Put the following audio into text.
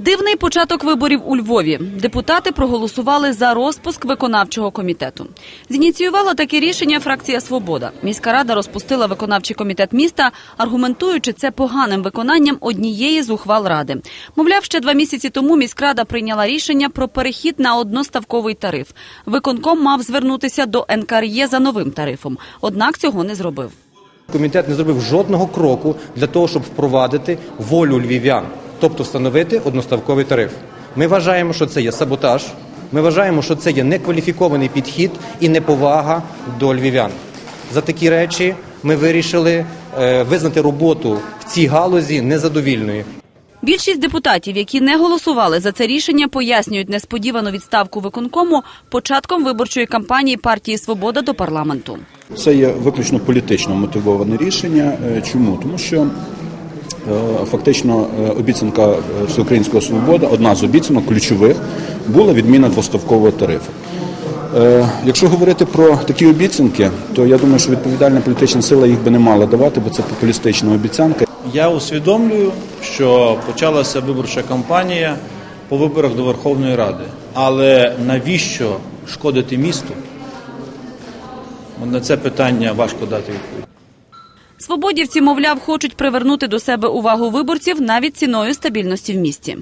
Дивний початок виборів у Львові. Депутати проголосували за розпуск виконавчого комітету. Зініціювала таке рішення фракція Свобода. Міська рада розпустила виконавчий комітет міста, аргументуючи це поганим виконанням однієї з ухвал ради. Мовляв, ще два місяці тому міськрада прийняла рішення про перехід на одноставковий тариф. Виконком мав звернутися до НКРЄ за новим тарифом, однак цього не зробив. Комітет не зробив жодного кроку для того, щоб впровадити волю львів'ян, тобто встановити одноставковий тариф. Ми вважаємо, що це є саботаж. Ми вважаємо, що це є некваліфікований підхід і неповага до львів'ян. За такі речі ми вирішили е, визнати роботу в цій галузі незадовільною. Більшість депутатів, які не голосували за це рішення, пояснюють несподівану відставку виконкому початком виборчої кампанії партії Свобода до парламенту. Це є виключно політично мотивоване рішення. Е, Чому? Тому що фактично е, обіцянка е, Всеукраїнського свобода, одна з обіцянок ключових, була відміна двоставкового тарифу. Е, Якщо говорити про такі обіцянки, то я думаю, що відповідальна політична сила їх би не мала давати, бо це популістична обіцянка. Я усвідомлюю, що почалася виборча кампанія по виборах до Верховної Ради. Але навіщо шкодити місту? На це питання важко дати відповідь. Свободівці, мовляв, хочуть привернути до себе увагу виборців навіть ціною стабільності в місті.